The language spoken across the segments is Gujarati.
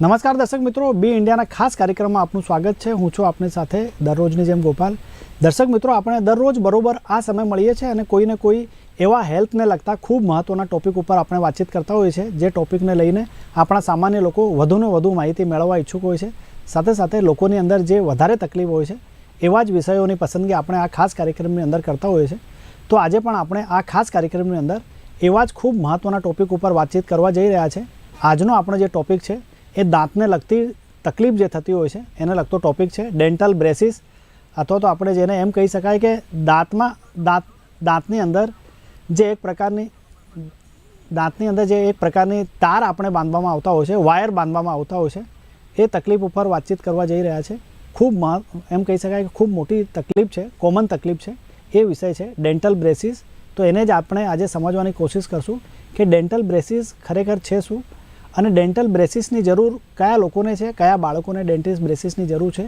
નમસ્કાર દર્શક મિત્રો, બી ઇન્ડિયાના ખાસ કાર્યક્રમમાં આપનું સ્વાગત છે. હું છું આપની સાથે દરરોજની જેમ ગોપાલ. દર્શક મિત્રો, આપણે દરરોજ બરોબર આ સમય મળીએ છીએ અને કોઈને કોઈ એવા હેલ્થને લગતા ખૂબ મહત્ત્વના ટોપિક ઉપર આપણે વાતચીત કરતા હોઈએ છીએ, જે ટોપિકને લઈને આપણા સામાન્ય લોકો વધુને વધુ માહિતી મેળવવા ઈચ્છુક હોય છે. સાથે સાથે લોકોની અંદર જે વધારે તકલીફ હોય છે, એવા જ વિષયોની પસંદગી આપણે આ ખાસ કાર્યક્રમની અંદર કરતા હોઈએ છીએ. તો આજે પણ આપણે આ ખાસ કાર્યક્રમની અંદર એવા જ ખૂબ મહત્ત્વના ટોપિક ઉપર વાતચીત કરવા જઈ રહ્યા છે. આજનો આપણો જે ટોપિક છે એ દાંતને લગતી તકલીફ જે થતી હોય છે, એને લગતો ટોપિક છે ડેન્ટલ બ્રેસિસ અથવા તો આપણે જેને એમ કહી શકાય કે દાંતમાં, દાંત, દાંતની અંદર જે એક પ્રકારની, દાંતની અંદર જે એક પ્રકારની તાર આપણે બાંધવામાં આવતા હોય છે વાયર બાંધવામાં આવતા હોય છે, એ તકલીફ ઉપર વાતચીત કરવા જઈ રહ્યા છે. ખૂબ એમ કહી શકાય કે ખૂબ મોટી તકલીફ છે કોમન તકલીફ છે, એ વિષય છે ડેન્ટલ બ્રેસિસ તો એને જ આપણે આજે સમજવાની કોશિશ કરશું કે ડેન્ટલ બ્રેસિસ ખરેખર છે શું? અને ડેન્ટલ બ્રેસિસની જરૂર કયા લોકોને છે, કયા બાળકોને ડેન્ટિસ બ્રેસિસની જરૂર છે?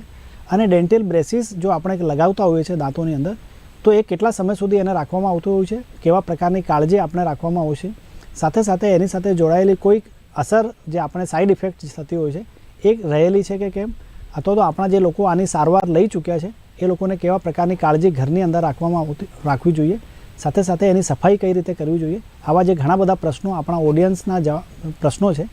અને ડેન્ટલ બ્રેસિસ જો આપણે લગાવતા હોઈએ છીએ દાંતોની અંદર, તો એ કેટલા સમય સુધી એને રાખવામાં આવતું હોય છે? કેવા પ્રકારની કાળજી આપણે રાખવામાં આવે છે? સાથે સાથે એની સાથે જોડાયેલી કોઈક અસર જે આપણે સાઈડ ઇફેક્ટ થતી હોય છે, એ રહેલી છે કે કેમ? અથવા તો આપણા જે લોકો આની સારવાર લઈ ચૂક્યા છે, એ લોકોને કેવા પ્રકારની કાળજી ઘરની અંદર રાખવામાં આવતી, રાખવી જોઈએ? સાથે સાથે એની સફાઈ કઈ રીતે કરવી જોઈએ? આવા જે ઘણા બધા પ્રશ્નો આપણા ઓડિયન્સના પ્રશ્નો છે,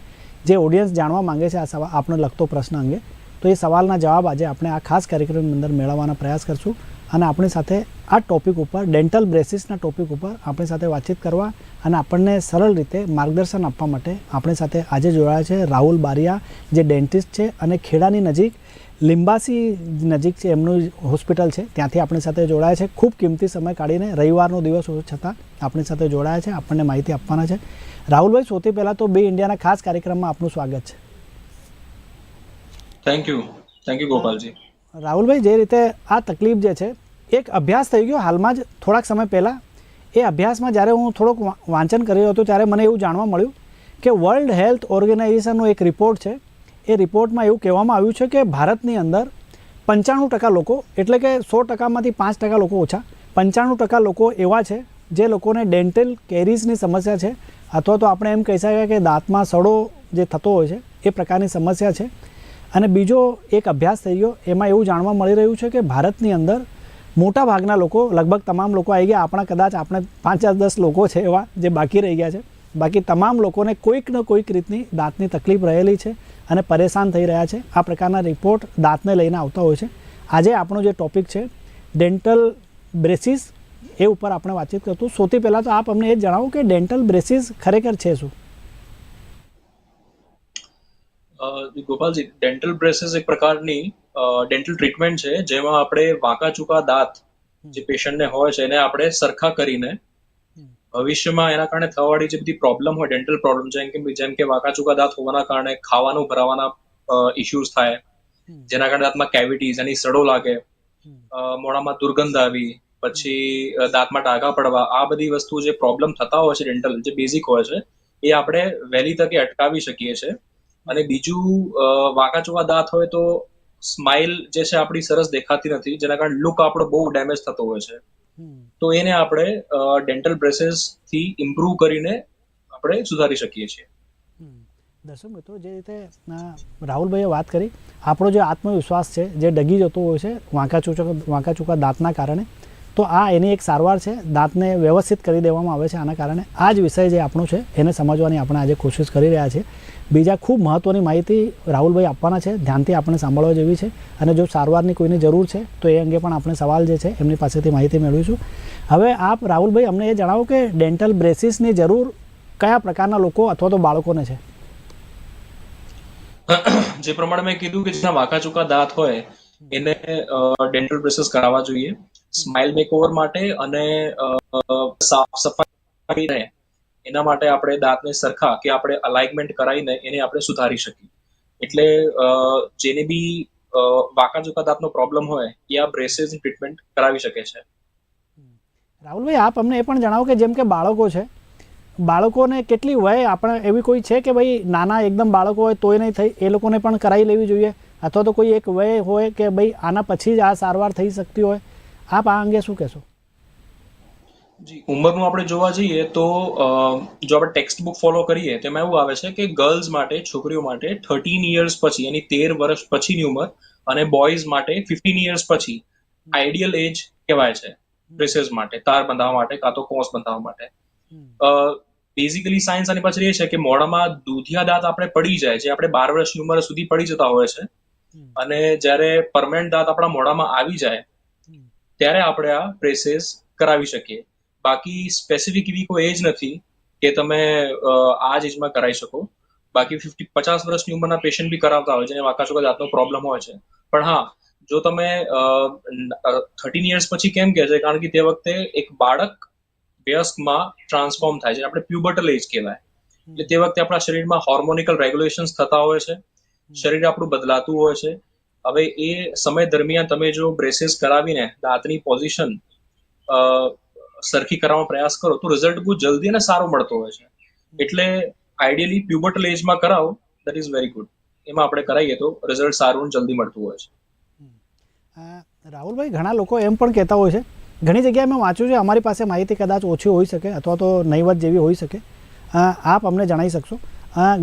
જે ઓડિયન્સ જાણવા માંગે છે આ સવાલ આપણે લગતો પ્રશ્ન અંગે, તો એ સવાલના જવાબ આજે આપણે આ ખાસ કાર્યક્રમની અંદર મેળવવાના પ્રયાસ કરશું અને આપણી સાથે આ ટોપિક ઉપર ડેન્ટલ બ્રેસિસના ટોપિક ઉપર આપણી સાથે વાતચીત કરવા અને આપણને સરળ રીતે માર્ગદર્શન આપવા માટે આપણી સાથે આજે જોડાયા છે રાહુલ બારિયા, જે ડેન્ટિસ્ટ છે અને ખેડાની નજીક લિંબાસી નજીક છે એમનું હોસ્પિટલ છે. ત્યાંથી આપણી સાથે જોડાયા છે. ખૂબ કિંમતી સમય કાઢીને રવિવારનો દિવસ છતાં આપણી સાથે જોડાયા છે. આપણને માહિતી આપવાના છે. રાહુલભાઈ સૌથી પહેલાં તો બે ઇન્ડિયાના ખાસ કાર્યક્રમમાં આપનું સ્વાગત છે. Thank you thank you Gopalji. Rahulbhai જે રીતે આ તકલીફ જે છે એક અભ્યાસ થઈ ગયો. હાલમાં જ થોડાક સમય પહેલાં એ અભ્યાસમાં જ્યારે હું થોડુંક વાંચન કરી રહ્યો હતો ત્યારે મને એવું જાણવા મળ્યું કે વર્લ્ડ હેલ્થ ઓર્ગેનાઇઝેશનનો એક રિપોર્ટ છે એ રિપોર્ટમાં એવું કહેવામાં આવ્યું છે કે ભારતની અંદર પંચાણું ટકા લોકો, એટલે કે સો ટકામાંથી પાંચ ટકા લોકો ઓછા, પંચાણું ટકા લોકો એવા છે જે લોકોને ડેન્ટલ કેરીઝની સમસ્યા છે, અથવા તો આપણે એમ કહી શકાય કે દાંતમાં સડો જે થતો હોય છે, એ પ્રકારની સમસ્યા છે. અને બીજો એક અભ્યાસ થઈ ગયો, એમાં એવું જાણવા મળી રહ્યું છે કે ભારતની અંદર મોટા ભાગના લોકો, લગભગ તમામ લોકો આવી ગયા, આપણા કદાચ આપણે પાંચ દસ લોકો છે એવા જે બાકી રહી ગયા છે. બાકી તમામ લોકોને કોઈક ને કોઈક રીતની દાંતની તકલીફ રહેલી છે. અને પરેશાન થઈ રહ્યા છે. આ પ્રકારના રિપોર્ટ દાંતને લઈને આવતા હોય છે. આજે આપણો જે ટોપિક છે ડેન્ટલ બ્રેસિસ એ ઉપર આપણે વાતચીત કરતું સૌથી પહેલાં તો આપ અમને એ જણાવો કે ડેન્ટલ બ્રેસિસ ખરેખર છે શું? ગોપાલજી ડેન્ટલ બ્રેસીસ એક પ્રકારની ડેન્ટલ ટ્રીટમેન્ટ છે, જેમાં આપણે વાંકા ચૂકા દાંત જે પેશન્ટને હોય છે, એને આપણે સરખા કરીને ભવિષ્યમાં એના કારણે થવાવાળી જે બધી પ્રોબ્લેમ હોય ડેન્ટલ પ્રોબ્લેમ જેમ કે જેમ કે વાંકા દાંત હોવાના કારણે ખાવાનું ભરાવાના ઇશ્યુઝ થાય. જેના કારણે દાંતમાં કેવિટીઝ એની સડો લાગે. મોઢામાં દુર્ગંધ આવી પછી દાંતમાં ડાઘા પડવા આ બધી વસ્તુ જે પ્રોબ્લેમ થતા હોય છે ડેન્ટલ જે બેઝિક હોય છે એ આપણે વહેલી તકે અટકાવી શકીએ છીએ. અને બીજું વાંકા દાંત હોય તો સ્માઇલ જે છે આપણી સરસ દેખાતી નથી જેના કારણે લુક આપણો બહુ ડેમેજ થતો હોય છે. તો એને આપણે ડેન્ટલ બ્રેસીસથી ઇમ્પ્રુવ કરીને આપણે સુધારી શકીએ છીએ. દર્શક મિત્રો, જે રીતે રાહુલભાઈએ વાત કરી, આપણો જે આત્મવિશ્વાસ છે, જે ડગી જતો હોય છે, વાંકા ચૂચક, વાંકા ચૂકા દાંતના કારણે, તો આ એની એક સારવાર છે, દાંતને વ્યવસ્થિત કરી દેવામાં આવે છે આના કારણે. આ જ વિષય જે આપણો છે, એને સમજવાની આપણે આજે કોશિશ કરી રહ્યા છીએ. બીજા ખૂબ મહત્ત્વની માહિતી રાહુલભાઈ આપવાના છે. ધ્યાનથી આપણે સાંભળવા જેવી છે. અને જો સારવારની કોઈને જરૂર છે, તો એ અંગે પણ આપણે સવાલ જે છે, એમની પાસેથી માહિતી મેળવીશું. હવે આપ રાહુલભાઈ, અમને એ જણાવો કે ડેન્ટલ બ્રેસીસની જરૂર કયા પ્રકારના લોકો અથવા તો બાળકોને છે? જે પ્રમાણે મેં કીધું કે જેના વાંકા ચૂકા દાંત હોય, એને ડેન્ટલ બ્રેસીસ કરાવવા જોઈએ. સ્માઇલ મેકઓવર માટે અને સાફ સફાઈ રહે એના માટે આપણે દાંતને સરખા કે આપણે અલાઇનમેન્ટ કરાવીને એને આપણે સુધારી શકીએ. એટલે જેને બી વાંકા ચૂકા દાંતનો પ્રોબ્લેમ હોય, એ આ બ્રેસીસની ટ્રીટમેન્ટ કરાવી શકે છે. રાહુલભાઈ, આપ અમને એ પણ જણાવો કે જેમ કે બાળકો છે, બાળકોને કેટલી વય આપણે, એવી કોઈ છે કે ભાઈ નાના એકદમ બાળકો હોય તોય નહીં થઈ, એ લોકોને પણ કરાવી લેવી જોઈએ? અથવા તો કોઈ એક વય હોય કે ભાઈ આના પછી જ આ સારવાર થઈ શકતી હોય? આપ આ અંગે શું કહેશો? જી. ઉંમરનું આપણે જોવા જઈએ તો જો આપણે ટેક્સ્ટ બુક ફોલો કરીએ તેમાં એવું આવે છે કે ગર્લ્સ માટે છોકરીઓ માટે થર્ટીન ઇયર્સ પછી એની તેર વર્ષ પછીની ઉંમર અને બોયઝ માટે ફિફ્ટીન ઇયર્સ પછી આઈડિયલ એજ કહેવાય છે. ડ્રેસીસ માટે તાર બંધાવવા માટે કાં તો કોસ બંધાવવા માટે. બેઝિકલી સાયન્સ આની પાછળ એ છે કે મોડામાં દૂધિયા દાંત આપણે પડી જાય જે આપણે બાર વર્ષની ઉંમર સુધી પડી જતા હોય છે. અને જ્યારે પરમેનન્ટ દાંત આપણા મોડામાં આવી જાય ત્યારે આપણે આ પ્રેસેસ કરાવી શકીએ. બાકી સ્પેસિફિક એવી કોઈ એજ નથી કે તમે આ જ એજમાં કરાવી શકો. બાકી ફિફ્ટી પચાસ વર્ષની ઉંમરના પેશન્ટ બી કરાવતા હોય છે જેને વાકાચોકા જાતનો પ્રોબ્લેમ હોય છે. પણ હા, જો તમે થર્ટીન ઇયર્સ પછી કેમ કહે છે? કારણ કે તે વખતે એક બાળક વ્યસ્કમાં ટ્રાન્સફોર્મ થાય છે. આપણે પ્યુબર્ટલ એજ કહેવાય. એટલે તે વખતે આપણા શરીરમાં હોર્મોનિકલ રેગ્યુલેશન્સ થતા હોય છે. શરીર આપણું બદલાતું હોય છે. હવે એ સમય દરમિયાન તમે જો બ્રેસીસ કરાવીને દાંતની પોઝિશન સરખી કરવાનો પ્રયાસ કરો તો રિઝલ્ટ બહુ જલ્દી અને સારો મળતો હોય છે. એટલે આઈડિયલી પ્યુબર્ટલ એજમાં કરાવો દેટ ઇઝ વેરી ગુડ એમાં આપણે કરાવીએ તો રિઝલ્ટ સારું અને જલ્દી મળતું હોય છે. રાહુલભાઈ, ઘણા લોકો એમ પણ કહેતા હોય છે, ઘણી જગ્યાએ મેં વાંચ્યું છે, અમારી પાસે માહિતી કદાચ ઓછી હોઈ શકે અથવા તો નહીવત જેવી હોઈ શકે. આપ અમને જણાવી શકશો?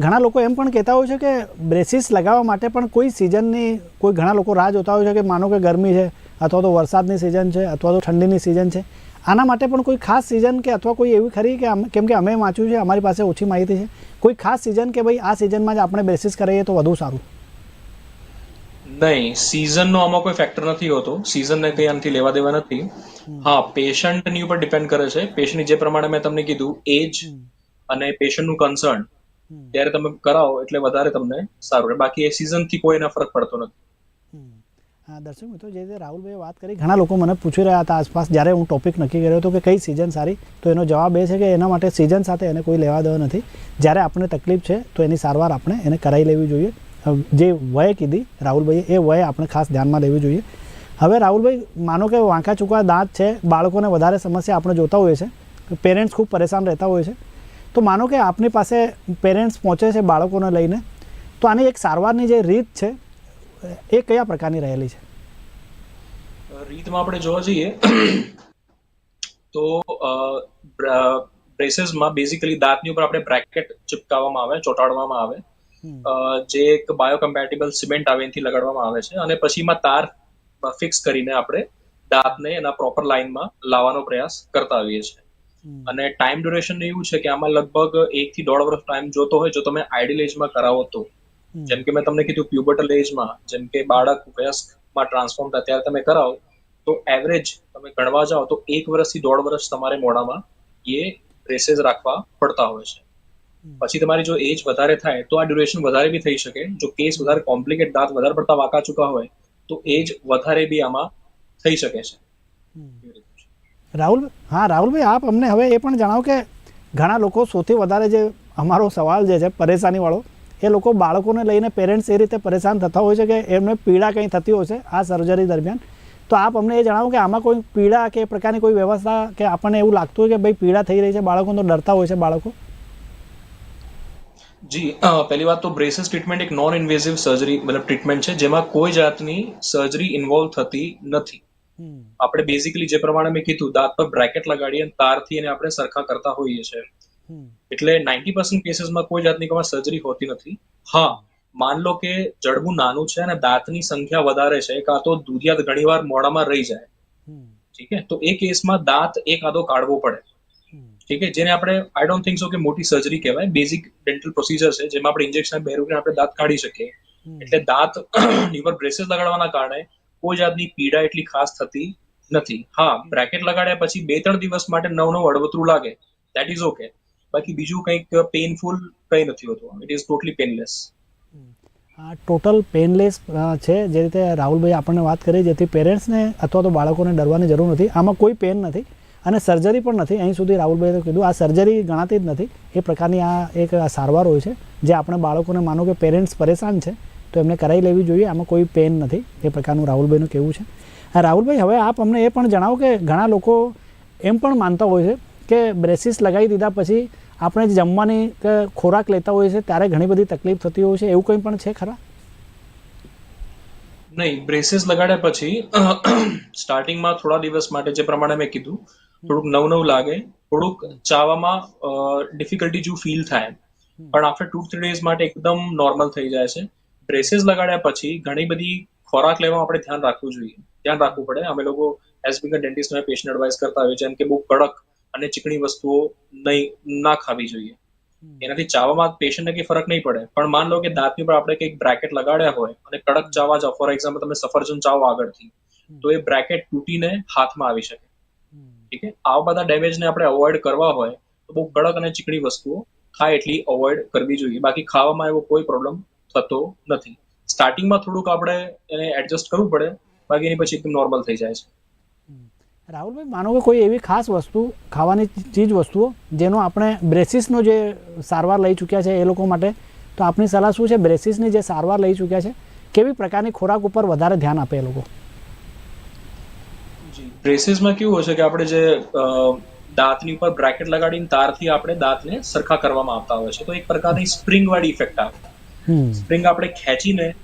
ઘણા લોકો એમ પણ કહેતા હોય છે કે બ્રેસીસ લગાવવા માટે પણ કોઈ સિઝનની, કોઈ ઘણા લોકો રાહ જોતા હોય છે કે માનો કે ગરમી છે, અથવા તો વરસાદની સિઝન છે, અથવા તો ઠંડીની સિઝન છે. આના માટે પણ કોઈ ખાસ સિઝન કે અથવા કોઈ એવી ખરી કે કેમ કે અમે વાંચ્યું છે અમારી પાસે ઓછી માહિતી છે. કોઈ ખાસ સિઝન કે ભાઈ આ સિઝનમાં જ આપણે બેસિસ કરીએ તો વધુ સારું? નહીં સિઝનનો આમાં કોઈ ફેક્ટર નથી હોતો. સિઝનને કંઈ આનાથી લેવા દેવા નથી. હા પેશન્ટની ઉપર ડિપેન્ડ કરે છે. પેશન્ટની જે પ્રમાણે મેં તમને કીધું એજ અને પેશન્ટનું કન્સર્ન ત્યારે તમે કરાવો એટલે વધારે તમને સારું રહે. બાકી એ સિઝનથી કોઈ એના ફરક પડતો નથી. દર્શક મિત્રો, જે રીતે રાહુલભાઈએ વાત કરી, ઘણા લોકો મને પૂછી રહ્યા હતા આસપાસ, જ્યારે હું ટોપિક નક્કી કર્યો હતો કે કઈ સિઝન સારી, તો એનો જવાબ એ છે કે એના માટે સિઝન સાથે એને કોઈ લેવા દેવા નથી. જ્યારે આપણને તકલીફ છે, તો એની સારવાર આપણે એને કરાવી લેવી જોઈએ. જે વય કીધી રાહુલભાઈએ, એ વય આપણે ખાસ ધ્યાનમાં લેવી જોઈએ. હવે રાહુલભાઈ, માનો કે વાંકા ચૂકા દાંત છે, બાળકોને વધારે સમસ્યા આપણે જોતા હોઈએ છે પેરેન્ટ્સ ખૂબ પરેશાન રહેતા હોય છે. તો માનો કે આપની પાસે પેરેન્ટ્સ પહોંચે છે બાળકોને લઈને, તો આની એક સારવારની જે રીત છે એ કયા પ્રકારની રહેલી છે? રીતમાં આપણે જોવા જઈએ તો બ્રેસીસમાં બેઝિકલી દાંતની ઉપર આપણે બ્રેકેટ ચિપકાવવામાં આવે ચોંટાડવામાં આવે. જે એક બાયોકમ્પેટેબલ સિમેન્ટ આવે એથી લગાડવામાં આવે છે. અને પછી એમાં તાર ફિક્સ કરીને આપણે દાંતને એના પ્રોપર લાઇનમાં લાવવાનો પ્રયાસ કરતા આવીએ છીએ. અને ટાઈમ ડ્યુરેશન એવું છે કે આમાં લગભગ એક થી દોઢ વર્ષ ટાઈમ જોતો હોય જો તમે આઈડિયલ એજમાં કરાવો તો. જેમ કે મેં તમને કીધું પ્યુબર્ટલ એજમાં જેમ કે બાળક વયસ્કમાં ટ્રાન્સફોર્મ થાય ત્યારે તમે કરાવો તો એવરેજ તમે ગણવા જાઓ તો એક વર્ષથી દોઢ વર્ષ તમારે મોડામાં એ રેસેસ રાખવા પડતા હોય છે. પછી તમારી જો એજ વધારે થાય તો આ ડ્યુરેશન વધારે બી થઈ શકે. જો કેસ વધારે કોમ્પ્લિકેટ દાંત વધારે પડતા વાંકા ચૂકા હોય તો એજ વધારે બી આમાં થઈ શકે છે. રાહુલ હા રાહુલભાઈ આપ અમને હવે એ પણ જણાવો કે ઘણા લોકો સૌથી વધારે જે અમારો સવાલ જે છે પરેશાનીવાળો એ લોકો બાળકોને લઈને પેરેન્ટ્સ એ રીતે પરેશાન થતા હોય છે કે એમને પીડા કંઈ થતી હોય છે આ સર્જરી દરમિયાન. તો આપ અમને એ જણાવો કે આમાં કોઈ પીડા કે પ્રકારની કોઈ વ્યવસ્થા કે આપણને એવું લાગતું હોય કે ભાઈ પીડા થઈ રહી છે બાળકો તો ડરતા હોય છે બાળકો? જી પહેલી વાત તો બ્રેસિસ ટ્રીટમેન્ટ એક નોન ઇન્વેઝિવ સર્જરી મતલબ ટ્રીટમેન્ટ છે જેમાં કોઈ જાતની સર્જરી ઇન્વોલ્વ થતી નથી. આપણે બેઝિકલી જે પ્રમાણે મેં કીધું દાંત પર બ્રેકેટ લગાડી અને તારથી એને આપણે સરખા કરતા હોઈએ છીએ. એટલે નાઇન્ટી પર્સન્ટ કેસીસમાં કોઈ જાતની કોઈ સર્જરી હોતી નથી. હા, માન લો કે જડબું નાનું છે અને દાંતની સંખ્યા વધારે છે, કાં તો દુધિયાત ઘણીવાર મોડામાં રહી જાય. ઠીક છે? તો એ કેસમાં દાંત એક આદો કાઢવો પડે. ઠીક છે? જેને આપણે આઈ ડોન્ટ થિંક સો કે મોટી સર્જરી કહેવાય. બેઝિક ડેન્ટલ પ્રોસિજર છે, જેમાં આપણે ઇન્જેક્શન બેરું આપણે દાંત કાઢી શકીએ. એટલે દાંત લીવર બ્રેસીસ લગાડવાના કારણે કોઈ જાતની પીડા એટલી ખાસ થતી નથી. હા બ્રેકેટ લગાડ્યા પછી બે ત્રણ દિવસ માટે નવ નવ અડવતરું લાગે. દેટ ઇઝ ઓકે બાકી બીજું કંઈક પેઇનફુલ કંઈ નથી હોતું. ઇટ ઇઝ ટોટલી પેનલેસ આ ટોટલ પેનલેસ છે જે રીતે રાહુલભાઈ આપણને વાત કરી, જેથી પેરેન્ટ્સને અથવા તો બાળકોને ડરવાની જરૂર નથી. આમાં કોઈ પેન નથી અને સર્જરી પણ નથી. અહીં સુધી રાહુલભાઈએ કીધું, આ સર્જરી ગણાતી જ નથી. એ પ્રકારની આ એક સારવાર હોય છે, જે આપણે બાળકોને માનો કે પેરેન્ટ્સ પરેશાન છે, તો એમને કરાવી લેવી જોઈએ. આમાં કોઈ પેન નથી. એ પ્રકારનું રાહુલભાઈનું કહેવું છે. રાહુલભાઈ, હવે આપ અમને એ પણ જણાવો કે ઘણા લોકો એમ પણ માનતા હોય છે કે બ્રેસીસ લગાવી દીધા પછી આપણે જે જમવાની કે ખોરાક લેતા હોઈએ છીએ ત્યારે ઘણી બધી તકલીફ થતી હોય છે. એવું કંઈ પણ છે ખરા? નહીં બ્રેસીસ લગાડ્યા પછી સ્ટાર્ટિંગમાં થોડા દિવસ માટે જે પ્રમાણે મેં કીધું થોડુંક નવું નવું લાગે થોડુંક ચાવામાં ડિફિકલ્ટી જેવું ફીલ થાય પણ આફ્ટર ટુ થ્રી ડેઝ માટે એકદમ નોર્મલ થઈ જાય છે. બ્રેસીસ લગાડ્યા પછી ઘણી બધી ખોરાક લેવા આપણે ધ્યાન રાખવું જોઈએ. ધ્યાન રાખવું પડે. અમે લોકો as being dentist patient advice કરતા હોય જેમ કે બહુ કડક અને ચીકણી વસ્તુઓ નહીં ના ખાવી જોઈએ. એનાથી ચાવામાં પેશન્ટને કંઈ ફરક નહીં પડે. પણ માન લો કે દાંતની ઉપર આપણે કંઈક બ્રેકેટ લગાડ્યા હોય અને કડક ચાવા જાઓ. ફોર એક્ઝામ્પલ તમે સફરજન ચાવો આગળથી. તો એ બ્રેકેટ તૂટીને હાથમાં આવી શકે. ઠીક છે? આવા બધા ડેમેજને આપણે અવોઇડ કરવા હોય તો બહુ કડક અને ચીકણી વસ્તુઓ ખાય એટલી અવોઇડ કરવી જોઈએ. બાકી ખાવામાં એવો કોઈ પ્રોબ્લેમ થતો નથી. સ્ટાર્ટિંગમાં થોડુંક આપણે એને એડજસ્ટ કરવું પડે. બાકી એની પછી એકદમ નોર્મલ થઈ જાય છે. રાહુલભાઈ માનો કે કોઈ એવી ખાસ વસ્તુ ખાવાની ચીજ વસ્તુઓ જેનો આપણે બ્રેસિસનો જે સારવાર લઈ ચૂક્યા છે એ લોકો માટે તો આપની સલાહ શું છે? બ્રેસિસની જે સારવાર લઈ ચૂક્યા છે કેવી પ્રકારની ખોરાક ઉપર વધારે ધ્યાન આપે એ લોકો? બ્રેસિસમાં કેવું હોય છે કે આપણે જે દાંતની ઉપર બ્રેકેટ લગાડીને તારથી આપણે દાંતને સરખા કરવામાં આવતા હોય છે. તો એક પ્રકારની સ્પ્રિંગ વાળી ઇફેક્ટ આવે. હમ. સ્પ્રિંગ આપણે ખેંચીને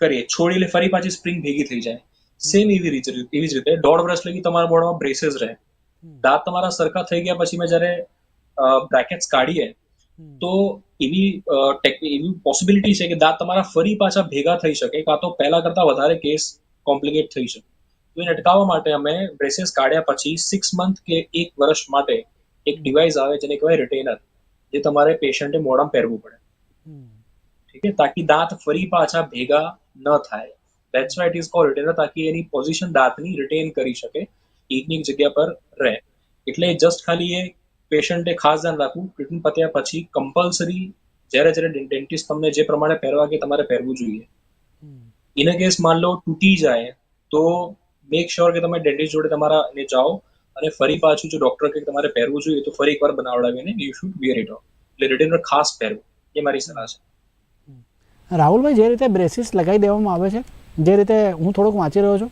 કરીએ. છોડી ફરી પાછી સ્પ્રિંગ ભેગી થઈ જાય. સેમ એવી રીતે એવી જ રીતે દોઢ વર્ષ લગી તમારા બોર્ડમાં બ્રેસીસ રહે. દાંત તમારા સરખા થઈ ગયા પછી મેં જ્યારે બ્રેકેટ્સ કાઢીએ તો એવી એવી પોસિબિલિટી છે કે દાંત તમારા ફરી પાછા ભેગા થઈ શકે કાં તો પહેલા કરતા વધારે કેસ કોમ્પ્લિકેટ થઈ શકે. તો એને અટકાવવા માટે અમે બ્રેસીસ કાઢ્યા પછી સિક્સ મંથ કે એક વર્ષ માટે એક ડિવાઇસ આવે જેને કહેવાય રિટેનર જે તમારે પેશન્ટે મોઢામાં પહેરવું પડે. ઠીક છે? તાકી દાંત ફરી પાછા ભેગા ન થાય. That's why it is call retainer તાકી એની પોઝિશન દાંતની રિટેન કરી શકે એકની જગ્યા પર રહે એટલે જસ્ટ ખાલી એ પેશન્ટે ખાસ ધ્યાન રાખવું ટ્રીટમેન્ટ પત્યા પછી કમ્પલસરી જ્યારે જ્યારે ડેન્ટિસ્ટ તમને જે પ્રમાણે પહેરવા કે તમારે પહેરવું જોઈએ ઇન કેસ માન લો તૂટી જાય તો મેક શ્યોર કે તમે ડેન્ટિસ્ટ જોડે તમારા ને જાઓ અને ફરી પાછું જો ડોક્ટર કે તમારે પહેરવું જોઈએ તો ફરી એકવાર બનાવડાવીને યુ શુડ વિયર ઇટ એટલે રિટેનર ખાસ પહેરવું એ મારી સલાહ છે રાહુલભાઈ જે રીતે બ્રેસિસ લગાવી દેવામાં આવે છે જે રીતે હું થોડુંક વાંચી રહ્યો છું,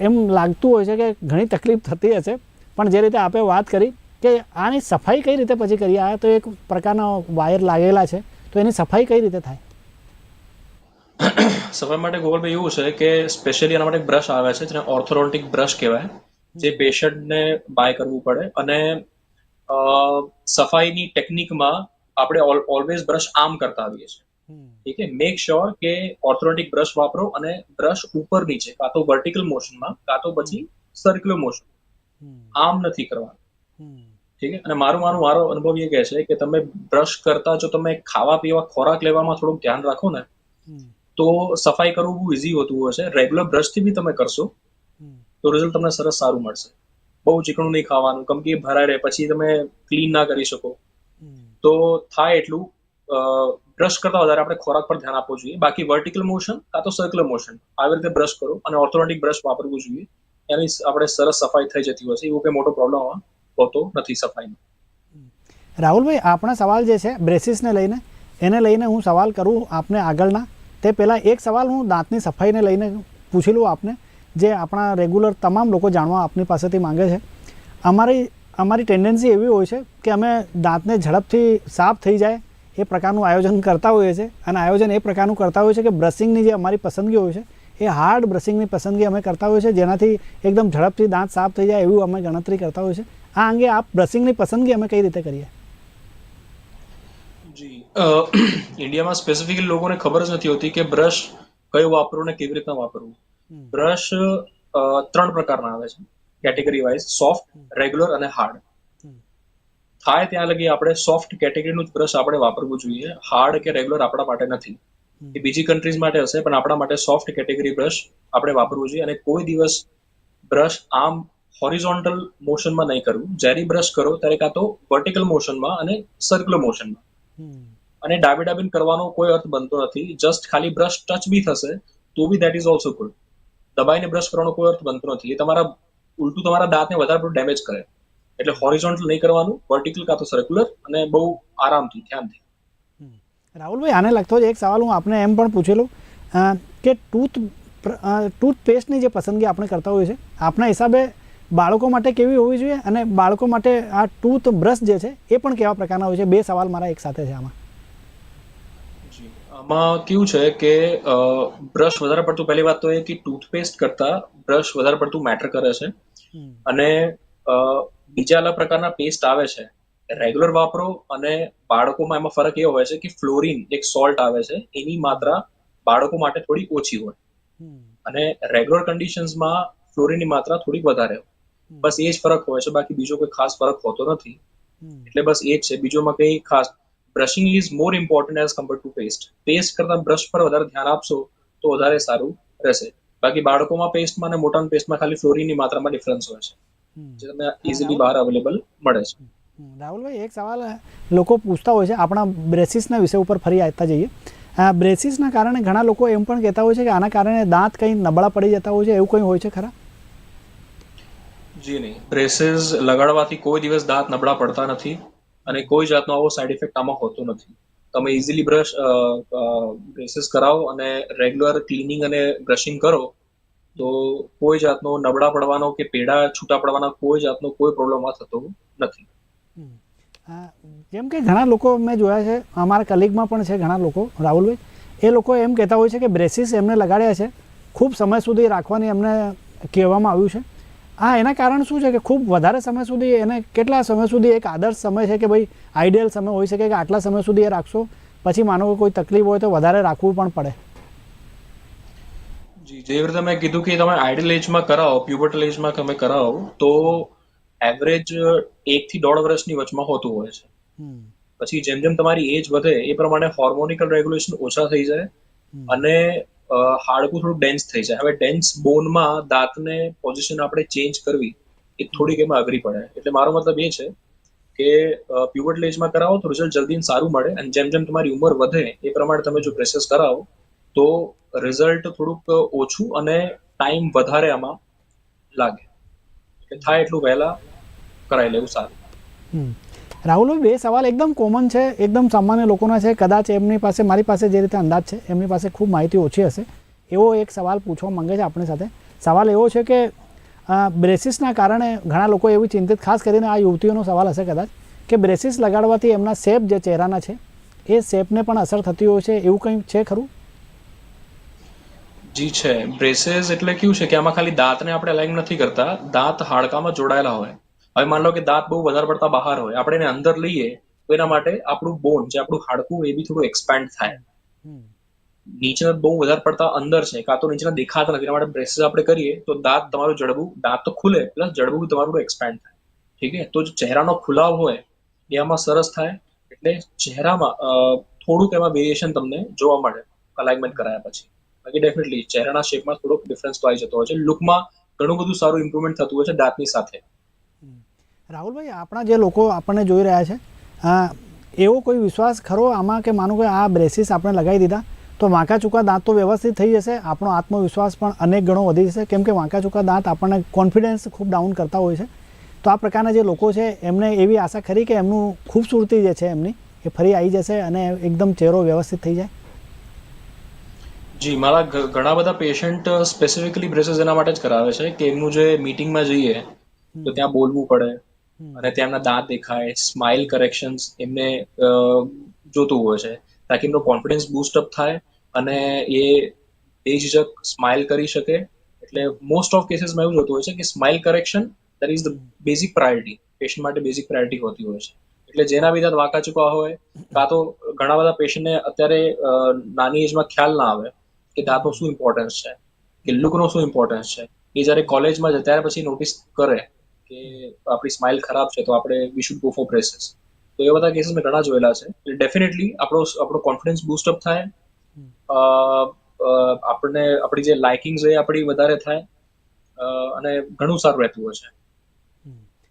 એમ લાગતું હોય છે કે ઘણી તકલીફ થતી હશે, પણ જે રીતે આપે વાત કરી કે આની સફાઈ કઈ રીતે પછી કરીએ, આ તો એક પ્રકારના વાયર લાગેલા છે, તો એની સફાઈ કઈ રીતે થાય? સફાઈ માટે ગોગલભાઈ એવું છે કે સ્પેશિયલી એના માટે એક બ્રશ આવે છે, જેને ઓર્થોરોન્ટિક બ્રશ કહેવાય, જે પેશન્ટને બાય કરવું પડે અને સફાઈની ટેકનિકમાં આપણે ઓલવેઝ બ્રશ આમ કરતા આવીએ છીએ. ઠીક છે મેક શ્યોર કે ઓર્થોરેટિક બ્રશ વાપરો અને બ્રશ ઉપર નીચે કાં તો વર્ટિકલ મોશનમાં કાં તો પછી સર્ક્યુલર મોશન આમ નથી કરવાનું ઠીક છે અને મારું મારું મારો અનુભવ એ કહે છે કે તમે બ્રશ કરતા જો તમે ખાવા પીવા ખોરાક લેવામાં થોડુંક ધ્યાન રાખો ને તો સફાઈ કરવું બહુ ઇઝી હોતું હોય છે રેગ્યુલર બ્રશથી બી તમે કરશો તો રિઝલ્ટ તમને સરસ સારું મળશે. બહુ ચીકણું નહીં ખાવાનું કેમ કે ભરાય રહે પછી તમે ક્લીન ના કરી શકો. તો થાય એટલું બ્રશ કરતા વધારે આપણે ખોરાક પર ધ્યાન આપવું જોઈએ. બાકી વર્ટિકલ મોશન કાં તો સર્ક્યુલર મોશન આવી રીતે બ્રશ કરો અને ઓર્થોડોન્ટિક બ્રશ વાપરવું જોઈએ. એની આપણે સરસ સફાઈ થઈ જતી હોય છે. એવું કંઈ મોટો પ્રોબ્લેમ હોતો નથી સફાઈનો રાહુલભાઈ, આપણા સવાલ જે છે, બ્રેસિસને લઈને, એને લઈને હું સવાલ કરું આપને આગળના. તે પહેલાં એક સવાલ હું દાંતની સફાઈને લઈને પૂછી લઉં આપને, જે આપણા રેગ્યુલર તમામ લોકો જાણવા આપની પાસેથી માંગે છે. અમારી અમારી ટેન્ડન્સી એવી હોય છે કે અમે દાંતને ઝડપથી સાફ થઈ જાય એ પ્રકારનું આયોજન કરતા હોઈએ છીએ અને આયોજન એ પ્રકારનું કરતા હોઈએ છીએ કે બ્રશિંગની જે અમારી પસંદગી હોય છે એ હાર્ડ બ્રશિંગની પસંદગી અમે કરતા હોઈએ છીએ જેનાથી એકદમ ઝડપથી દાંત સાફ થઈ જાય એવું અમે ગણતરી કરતા હોઈએ છીએ આ અંગે આ બ્રશિંગની પસંદગી અમે કઈ રીતે કરીએ? જી ઇન્ડિયામાં સ્પેસિફિકલી લોકોને ખબર જ નથી હોતી કે બ્રશ કયું વાપરવું ને કેવી રીતના વાપરવું. બ્રશ ત્રણ પ્રકારના આવે છે. કેટેગરી વાઇઝ સોફ્ટ રેગ્યુલર અને હાર્ડ. થાય ત્યાં લગી આપણે સોફ્ટ કેટેગરીનું જ બ્રશ આપણે વાપરવું જોઈએ. હાર્ડ કે રેગ્યુલર આપણા માટે નથી. એ બીજી કન્ટ્રીઝ માટે હશે પણ આપણા માટે સોફ્ટ કેટેગરી બ્રશ આપણે વાપરવું જોઈએ અને કોઈ દિવસ બ્રશ આમ હોરિઝોન્ટલ મોશનમાં નહીં કરવું. જ્યારે બ્રશ કરો ત્યારે કાં તો વર્ટિકલ મોશનમાં અને સર્ક્યુલર મોશનમાં અને ડાબે ડાબીન કરવાનો કોઈ અર્થ બનતો નથી. જસ્ટ ખાલી બ્રશ ટચ બી થશે તો બી દેટ ઇઝ ઓલ્સો ગુડ દબાઈને બ્રશ કરવાનો કોઈ અર્થ બનતો નથી. એ તમારા ઉલટું તમારા દાંતને વધારે ડેમેજ કરે. એટલે હોરિઝોન્ટલ નહીં કરવાનું વર્ટિકલ કાં તો સર્ક્યુલર અને બહુ આરામથી ધ્યાનથી. રાહુલભાઈ આને લગતો જ એક સવાલ હું આપને એમ પણ પૂછેલો. કે ટૂથ ટૂથપેસ્ટની જે પસંદગી આપણે કરતા હોઈએ છીએ આપના હિસાબે બાળકો માટે કેવી હોવી જોઈએ અને બાળકો માટે આ ટૂથ બ્રશ જે છે એ પણ કેવા પ્રકારના હોય છે? બે સવાલ મારા એક સાથે છે આમાં. આમાં કેવું છે કે બ્રશ વધારે પડતું પહેલી વાત તો એ કે ટૂથપેસ્ટ કરતા બ્રશ વધારે પડતું મેટર કરે છે. અને બીજા અલગ પ્રકારના પેસ્ટ આવે છે. રેગ્યુલર વાપરો અને બાળકોમાં એમાં ફરક એવો હોય છે કે ફ્લોરિન એક સોલ્ટ આવે છે એની માત્રા બાળકો માટે થોડી ઓછી હોય. અને રેગ્યુલર કન્ડિશન્સમાં ફ્લોરિનની માત્રા થોડીક વધારે હોય. બસ એ જ ફરક હોય છે બાકી બીજો કોઈ ખાસ ફરક હોતો નથી. એટલે બસ એ જ છે બીજોમાં કંઈ ખાસ brushing is more important as compare to paste paste કરતાં બ્રશ પર વધારે ધ્યાન આપશો તો વધારે સારું રહેશે. બાકી બાળકોમાં પેસ્ટમાં અને મોટાના પેસ્ટમાં ખાલી ફ્લોરિનની માત્રામાં ડિફરન્સ હોય છે. જે તમને ઇઝીલી બહાર અવેલેબલ મળે છે. રાહુલભાઈ એક સવાલ લોકો પૂછતા હોય છે આપણા બ્રેસિસના વિષય ઉપર ફરી આવતા જઈએ. બ્રેસિસના કારણે ઘણા લોકો એમ પણ કહેતા હોય છે કે આના કારણે દાંત કંઈ નબળા પડી જતા હોય છે એવું કંઈ હોય છે ખરા? જી નહીં. બ્રેસીસ લગાડવાથી કોઈ દિવસ દાંત નબળા પડતા નથી અને કોઈ જાતનો આવો સાઈડ ઇફેક્ટ આમાં હોતો નથી. તમે ઇઝીલી બ્રશ બ્રેસીસ કરાવો અને રેગ્યુલર ક્લિનિંગ અને બ્રશિંગ કરો તો કોઈ જાતનો નબળા પડવાનો કે પેડા છૂટા પડવાના કોઈ જાતનો કોઈ પ્રોબ્લેમ આ થતો નથી. જેમ કે ઘણા લોકો મેં જોયા છે, અમારા કલીગમાં પણ છે ઘણા લોકો, રાહુલભાઈ. એ લોકો એમ કહેતા હોય છે કે બ્રેસિસ એમને લગાડ્યા છે, ખૂબ સમય સુધી રાખવાની એમને કહેવામાં આવ્યું છે. હા એના કારણ શું છે કે ખૂબ વધારે સમય સુધી એને કેટલા સમય સુધી એક આદર્શ સમય છે કે ભાઈ આઈડિયલ સમય હોઈ શકે કે આટલા સમય સુધી એ રાખશો? પછી માનો કોઈ તકલીફ હોય તો વધારે રાખવું પણ પડે. જી જે રીતે મેં કીધું કે તમે આઈડલ એજમાં કરાવો પ્યુબર્ટલ એજમાં તમે કરાવો તો એવરેજ એક થી દોઢ વર્ષની વચમાં હોતું હોય છે. પછી જેમ જેમ તમારી એજ વધે એ પ્રમાણે હોર્મોનિકલ રેગ્યુલેશન ઓછા થઈ જાય અને હાડકું થોડું ડેન્સ થઈ જાય. હવે ડેન્સ બોનમાં દાંતને પોઝિશન આપણે ચેન્જ કરવી એ થોડીક એમાં અઘરી પડે. એટલે મારો મતલબ એ છે કે પ્યુબર્ટલ એજમાં કરાવો તો રિઝલ્ટ જલ્દી સારું મળે. અને જેમ જેમ તમારી ઉંમર વધે એ પ્રમાણે તમે જો પ્રેસેસ કરાવો તો રિઝલ્ટ થોડુંક ઓછું અને ટાઈમ વધારે આમાં લાગે. થાય એટલું વહેલા કરાવી લેવું સારું. રાહુલભાઈ બે સવાલ એકદમ કોમન છે, એકદમ સામાન્ય લોકોના છે. કદાચ એમની પાસે, મારી પાસે જે રીતે અંદાજ છે, એમની પાસે ખૂબ માહિતી ઓછી હશે. એવો એક સવાલ પૂછવા માંગે છે આપણી સાથે. સવાલ એવો છે કે બ્રેસિસના કારણે ઘણા લોકો એવી ચિંતિત, ખાસ કરીને આ યુવતીઓનો સવાલ હશે કદાચ, કે બ્રેસિસ લગાડવાથી એમના શેપ જે ચહેરાના છે, એ શેપને પણ અસર થતી હોય છે, એવું કંઈ છે ખરું? જી છે. બ્રેસેસ એટલે કેવું છે કે આમાં ખાલી દાંતને આપણે અલાઈન નથી કરતા. દાંત હાડકામાં જોડાયેલા હોય. હવે માન લો કે દાંત બહુ વધારે પડતા બહાર હોય. આપણે એને અંદર લઈએ તો એના માટે આપણું બોન જે આપણું હાડકું એ બી થોડું એક્સપેન્ડ થાય. નીચેના બહુ વધારે પડતા અંદર છે કાં તો નીચેના દેખાતા નથી. એના માટે બ્રેસીસ આપણે કરીએ તો દાંત તમારું જડબું દાંત તો ખુલે પ્લસ જડબું તમારું એક્સપેન્ડ થાય. ઠીક છે? તો ચહેરાનો ખુલાવ હોય એ આમાં સરસ થાય. એટલે ચહેરામાં થોડુંક એમાં વેરિએશન તમને જોવા મળે અલાઇનમેન્ટ કરાયા પછી. બાકી ડેફિનેટલી ચહેરાના શેપમાં થોડોક ડિફરન્સ તો આવી જતો હોય છે. લુકમાં ઘણું બધું સારું ઇમ્પ્રુવમેન્ટ થતું હોય છે દાંતની સાથે. રાહુલભાઈ, આપણા જે લોકો આપણને જોઈ રહ્યા છે એવો કોઈ વિશ્વાસ ખરો આમાં કે માનો કે આ બ્રેસિસ આપણે લગાવી દીધા, તો વાંકા ચૂકા દાંત તો વ્યવસ્થિત થઈ જશે, આપણો આત્મવિશ્વાસ પણ અનેક ગણો વધી જશે. કેમ કે વાંકા ચૂકા દાંત આપણને કોન્ફિડન્સ ખૂબ ડાઉન કરતા હોય છે. તો આ પ્રકારના જે લોકો છે, એમને એવી આશા ખરી કે એમનું ખૂબસૂરતી જે છે એમની, એ ફરી આવી જશે અને એકદમ ચહેરો વ્યવસ્થિત થઈ જાય? જી મારા ઘણા બધા પેશન્ટ સ્પેસિફિકલી બ્રેસીસ એના માટે જ કરાવે છે. કે એમનું જે મીટિંગમાં જઈએ તો ત્યાં બોલવું પડે અને ત્યાં એમના દાંત દેખાય સ્માઇલ કરેક્શન્સ એમને જોતું હોય છે. તાકી એમનો કોન્ફિડન્સ બૂસ્ટ અપ થાય અને એ બેઝિઝક સ્માઇલ કરી શકે. એટલે મોસ્ટ ઓફ કેસીસમાં એવું જોતું હોય છે કે smile correction that is the basic priority patient માટે બેઝિક પ્રાયોરિટી હોતી હોય છે. એટલે જેના બી દાંત વાંકા ચૂકા હોય કાં તો ઘણા બધા પેશન્ટને અત્યારે નાની એજમાં ખ્યાલ ના આવે કે દાંતનો શું ઇમ્પોર્ટન્સ છે? કે લુકનો શું ઇમ્પોર્ટન્સ છે? એ જ્યારે કોલેજમાં જાય ત્યારે પછી નોટિસ કરે કે આપણી સ્માઇલ ખરાબ છે તો આપણે we should go for braces તો એ બધા કેસીસ મેં ઘણા જોયેલા છે. એટલે ડેફિનેટલી આપણો આપણો કોન્ફિડન્સ બૂસ્ટઅપ થાય. આપણને આપણી જે લાઇકિંગ છે એ આપણી વધારે થાય. અને ઘણું સારું રહેતું હોય છે.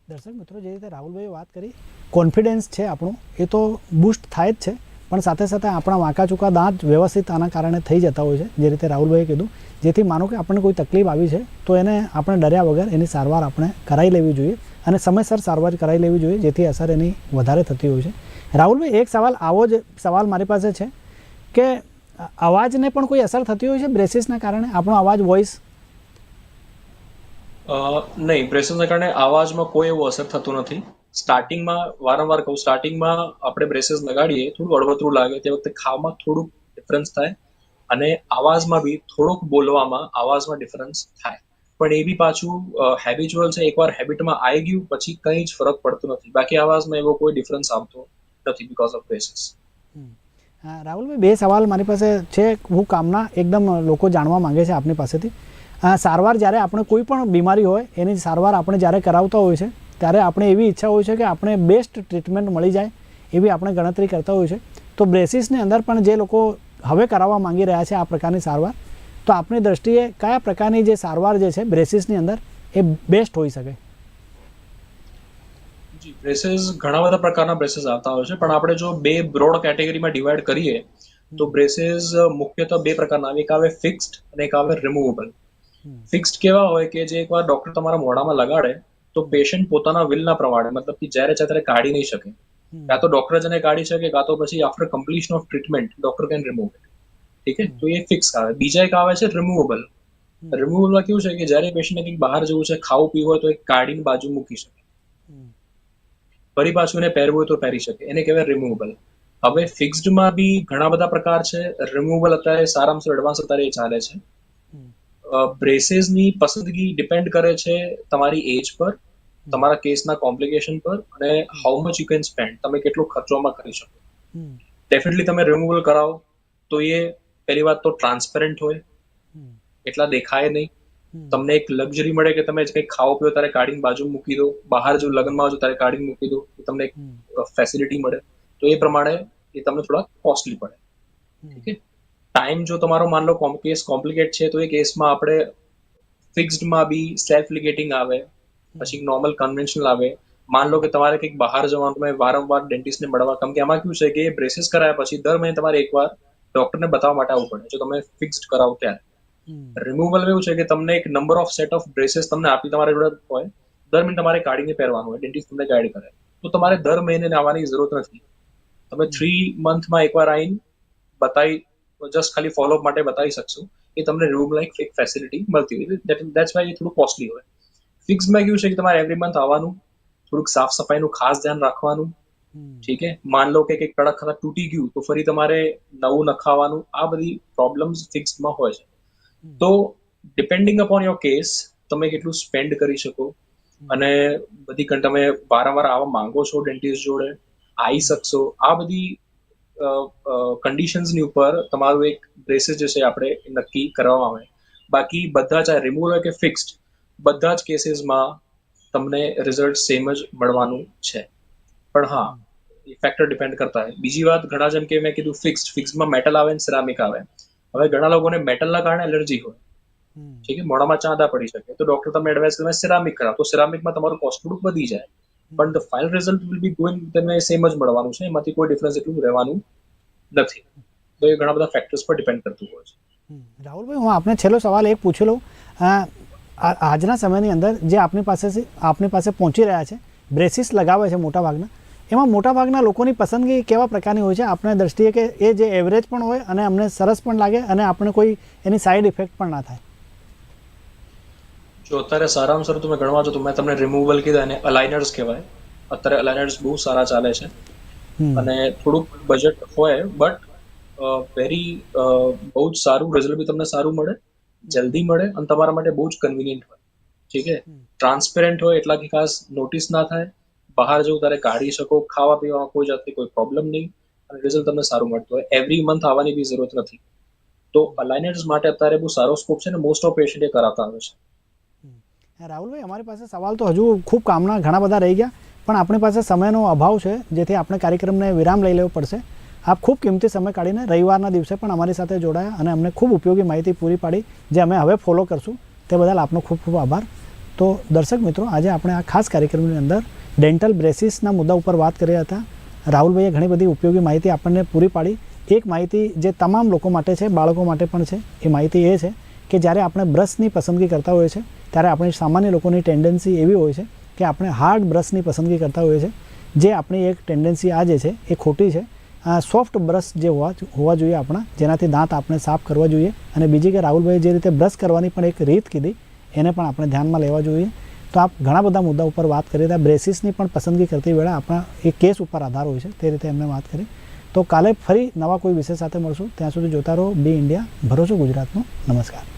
દર્શક મિત્રો જે રીતે રાહુલભાઈએ વાત કરી કોન્ફિડન્સ છે આપણું એ તો બૂસ્ટ થાય જ છે. પણ સાથે સાથે આપણા વાંકા ચૂકા દાંત વ્યવસ્થિત આના કારણે થઈ જતા હોય છે, જે રીતે રાહુલભાઈએ કીધું. જેથી માનો કે આપણને કોઈ તકલીફ આવી છે, તો એને આપણે ડર્યા વગર એની સારવાર આપણે કરાવી લેવી જોઈએ અને સમયસર સારવાર કરાવી લેવી જોઈએ, જેથી અસર એની વધારે થતી હોય છે. રાહુલભાઈ, એક સવાલ, આવો જ સવાલ મારી પાસે છે કે અવાજને પણ કોઈ અસર થતી હોય છે બ્રેસિસના કારણે? આપણો અવાજ, વોઇસ? નહીં, બ્રેસિસના કારણે અવાજમાં કોઈ એવું અસર થતું નથી. સ્ટાર્ટિંગમાં વારંવાર કહું સ્ટાર્ટિંગમાં આપણે બ્રેસીસ લગાડીએ, થોડું અડવતરું લાગે, તે વખતે ખાવામાં થોડુંક ડિફરન્સ થાય અને અવાજમાં બી થોડોક બોલવામાં અવાજમાં ડિફરન્સ થાય. પણ એ બી પાછું હેબિચ્યુઅલ છે, એકવાર હેબિટમાં આવી ગયું, પછી કંઈ જ ફરક પડતો નથી. બાકી આવાજમાં એવો કોઈ ડિફરન્સ આવતો નથી બીકોઝ ઓફ બ્રેસીસ રાહુલભાઈ, બે સવાલ મારી પાસે છે. હું કામના એકદમ લોકો જાણવા માંગે છે આપની પાસેથી. સારવાર જ્યારે આપણે કોઈ પણ બીમારી હોય, એની સારવાર આપણે જ્યારે કરાવતા હોય છે ત્યારે આપણે એવી ઈચ્છા હોય છે કે આપણે બેસ્ટ ટ્રીટમેન્ટ મળી જાય એવી આપણે ગણતરી કરતા હોય છે. તો બ્રેસિસની અંદર પણ જે લોકો હવે કરાવવા માંગી રહ્યા છે આ પ્રકારની સારવાર તો આપની દ્રષ્ટિએ કયા પ્રકારની જે સારવાર જે છે બ્રેસિસની અંદર એ બેસ્ટ હોઈ શકે? જી બ્રેસીસ ઘણા બધા પ્રકારના બ્રેસીસ આવતા હોય છે પણ આપણે જો બે બ્રોડ કેટેગરીમાં ડિવાઈડ કરીએ તો બ્રેસીસ મુખ્યત્વે બે પ્રકારના એક આવે ફિક્સ્ડ અને એક આવે રિમૂવેબલ ફિક્સ્ડ કેવા હોય કે જે એકવાર ડોક્ટર તમારા મોઢામાં લગાડે તો પેશન્ટ પોતાના વિલના પ્રમાણે મતલબ કે જ્યારે ચાહે ત્યારે કાઢી નહીં શકે. કાં તો ડોક્ટર જ એને કાઢી શકે કાં તો પછી after completion of treatment doctor can remove it ઠીક છે? તો એ ફિક્સ આવે બીજા એક આવે છે રિમૂવેબલ રિમૂવલમાં કેવું છે કે જ્યારે પેશન્ટને કંઈક બહાર જવું છે ખાવું પીવું હોય તો એ કાઢીને બાજુ મૂકી શકે. ફરી પાછું એને પહેરવું હોય તો પહેરી શકે. એને કહેવાય રિમૂવેબલ હવે ફિક્સ્ડમાં બી ઘણા બધા પ્રકાર છે. રિમૂવેબલ અત્યારે સારામાં સારું એડવાન્સ અત્યારે એ ચાલે છે. બ્રેસીસની પસંદગી ડિપેન્ડ કરે છે તમારી એજ પર. તમારા કેસના કોમ્પ્લિકેશન પર અને how much you can spend તમે કેટલો ખર્ચોમાં કરી શકો. ડેફિનેટલી તમે રિમૂવલ કરાવો તો એ પહેલી વાત તો ટ્રાન્સપેરન્ટ હોય. એટલા દેખાય નહીં. તમને એક લક્ઝરી મળે કે તમે કંઈક ખાઓ પીઓ ત્યારે કાઢીને બાજુ મૂકી દો બહાર જો લગ્નમાં જો ત્યારે કાઢીને મૂકી દો તમને એક ફેસિલિટી મળે. તો એ પ્રમાણે એ તમને થોડા કોસ્ટલી પડે. ઠીક છે? ટાઈમ જો તમારો માન લો કેસ કોમ્પ્લિકેટ છે તો એ કેસમાં આપણે ફિક્સ્ડમાં બી સેલ્ફ લિગેટિંગ આવે. પછી નોર્મલ કન્વેન્શનલ આવે માન લો કે તમારે કંઈક બહાર જવાનું તમે વારંવાર ડેન્ટિસ્ટને મળવા કેમ કે આમાં કેવું છે કે બ્રેસીસ કરાયા પછી દર મહિને તમારે એકવાર ડોક્ટરને બતાવવા માટે આવવું પડે. જો તમે ફિક્સ્ડ કરાવો ત્યારે. રિમૂવલ એવું છે કે તમને એક number of set of braces તમને આપી તમારે જોડે હોય દર મહિને તમારે કાઢીને પહેરવાનું હોય ડેન્ટિસ્ટ તમને ગાઈડ કરે. તો તમારે દર મહિને આવવાની જરૂરત નથી. તમે થ્રી મંથમાં એકવાર આવીને બતાવી જસ્ટ ખાલી ફોલોઅપ માટે બતાવી શકશો. એ તમને રૂમ લાઈક એક ફેસિલિટી મળતી હોય. દેટ્સ વાય એ થોડું કોસ્ટલી હોય. ફિક્સમાં કેવું છે કે તમારે એવરી મંથ આવવાનું થોડુંક સાફ સફાઈનું ખાસ ધ્યાન રાખવાનું. ઠીક છે? માન લો કે કંઈક કડક ખાતા તૂટી ગયું તો ફરી તમારે નવું નખાવાનું આ બધી પ્રોબ્લેમ્સ ફિક્સમાં હોય છે. તો ડિપેન્ડિંગ અપોન યોર કેસ તમે કેટલું સ્પેન્ડ કરી શકો. અને બધી તમે વારંવાર આવવા માંગો છો ડેન્ટિસ્ટ જોડે આવી શકશો. આ બધી કન્ડિશન્સની ઉપર તમારું એક બ્રેસીસ જે છે આપણે નક્કી કરવામાં આવે. બાકી બધા ચાહે રિમૂવ હોય કે ફિક્સ્ડ બધા જ કેસીસમાં તમને રિઝલ્ટ સેમ જ મળવાનું છે. પણ હા એ ફેક્ટર ડિપેન્ડ કરતા હોય. બીજી વાત ઘણા જેમ કે મેં કીધું ફિક્સ્ડ ફિક્સમાં મેટલ આવે ને સિરામિક આવે. હવે ઘણા લોકોને મેટલના કારણે એલર્જી હોય. ઠીક છે? મોઢામાં ચાંદા પડી શકે. તો ડોક્ટર તમે એડવાઇસ તમે સિરામિક કરાવો. તો સિરામિકમાં તમારું કોસ્ટ થોડુંક વધી જાય. પણ the final result will be going તમને સેમ જ મળવાનું છે. એમાંથી કોઈ ડિફરન્સ એટલું રહેવાનું નથી. તો એ ઘણા બધા ફેક્ટર્સ પર ડિપેન્ડ કરતું હોય છે. રાહુલભાઈ હું આપને છેલ્લો સવાલ એક પૂછી લઉં. આજના સમયની અંદર જે આપની પાસે આપની પાસે પહોંચી રહ્યા છે બ્રેસિસ લગાવે છે મોટાભાગના એમાં મોટાભાગના લોકોની પસંદગી કેવા પ્રકારની હોય છે? આપણે દ્રષ્ટિએ કે એ જે એવરેજ પણ હોય અને અમને સરસ પણ લાગે અને આપણે કોઈ એની સાઈડ ઇફેક્ટ પણ ના થાય. જો અત્યારે સારામાં સારું તમે ગણવા જો તો મેં તમને રિમૂવલ કીધા અને અલાઇનર્સ કહેવાય. અત્યારે અલાઇનર્સ બહુ સારા ચાલે છે. અને થોડુંક બજેટ હોય બટ વેરી બહુ જ સારું રિઝલ્ટ બી તમને સારું મળે. જલ્દી મળે અને તમારા માટે બહુ જ કન્વિનિયન્ટ હોય. ઠીક છે? ટ્રાન્સપેરન્ટ હોય એટલા કે ખાસ નોટિસ ના થાય. બહાર જવું ત્યારે કાઢી શકો. ખાવા પીવામાં કોઈ જાતની કોઈ પ્રોબ્લેમ નહીં. અને રિઝલ્ટ તમને સારું મળતું હોય. એવરી મંથ આવવાની બી જરૂરત નથી. તો અલાઇનર્સ માટે અત્યારે બહુ સારો સ્કોપ છે ને મોસ્ટ ઓફ પેશન્ટ એ કરાવતા આવે છે. રાહુલભાઈ અમારી પાસે સવાલ તો હજુ ખૂબ કામના ઘણા બધા રહી ગયા. પણ આપણી પાસે સમયનો અભાવ છે જેથી આપણે કાર્યક્રમને વિરામ લઈ લેવો પડશે. આપ ખૂબ કિંમતી સમય કાઢીને રવિવારના દિવસે પણ અમારી સાથે જોડાયા અને અમને ખૂબ ઉપયોગી માહિતી પૂરી પાડી, જે અમે હવે ફોલો કરશું. તે બદલ આપનો ખૂબ ખૂબ આભાર. તો દર્શક મિત્રો, આજે આપણે આ ખાસ કાર્યક્રમની અંદર ડેન્ટલ બ્રેસિસના મુદ્દા ઉપર વાત કરી હતા. રાહુલભાઈએ ઘણી બધી ઉપયોગી માહિતી આપણને પૂરી પાડી. એક માહિતી જે તમામ લોકો માટે છે, બાળકો માટે પણ છે, એ માહિતી એ છે કે જ્યારે આપણે બ્રશની પસંદગી કરતા હોઈએ છીએ ત્યારે આપણી સામાન્ય લોકોની ટેન્ડન્સી એવી હોય છે કે આપણે હાર્ડ બ્રશની પસંદગી કરતા હોઈએ છીએ જે આપણી એક ટેન્ડન્સી આ જે છે, એ ખોટી છે. સોફ્ટ બ્રશ જે હોવા હોવા જોઈએ આપણા, જેનાથી દાંત આપણે સાફ કરવા જોઈએ. અને બીજી કે રાહુલભાઈએ જે રીતે બ્રશ કરવાની પણ એક રીત કીધી, એને પણ આપણે ધ્યાનમાં લેવા જોઈએ. તો આપ ઘણા બધા મુદ્દા ઉપર વાત કરી રહ્યા. બ્રેસિસની પણ પસંદગી કરતી વેળા આપણા એ કેસ ઉપર આધાર હોય છે. તે રીતે એમને વાત કરી. તો કાલે ફરી નવા કોઈ વિષય સાથે મળશું. ત્યાં સુધી જોતા રહો. બી ઇન્ડિયા ભરોસો ગુજરાતનો. નમસ્કાર.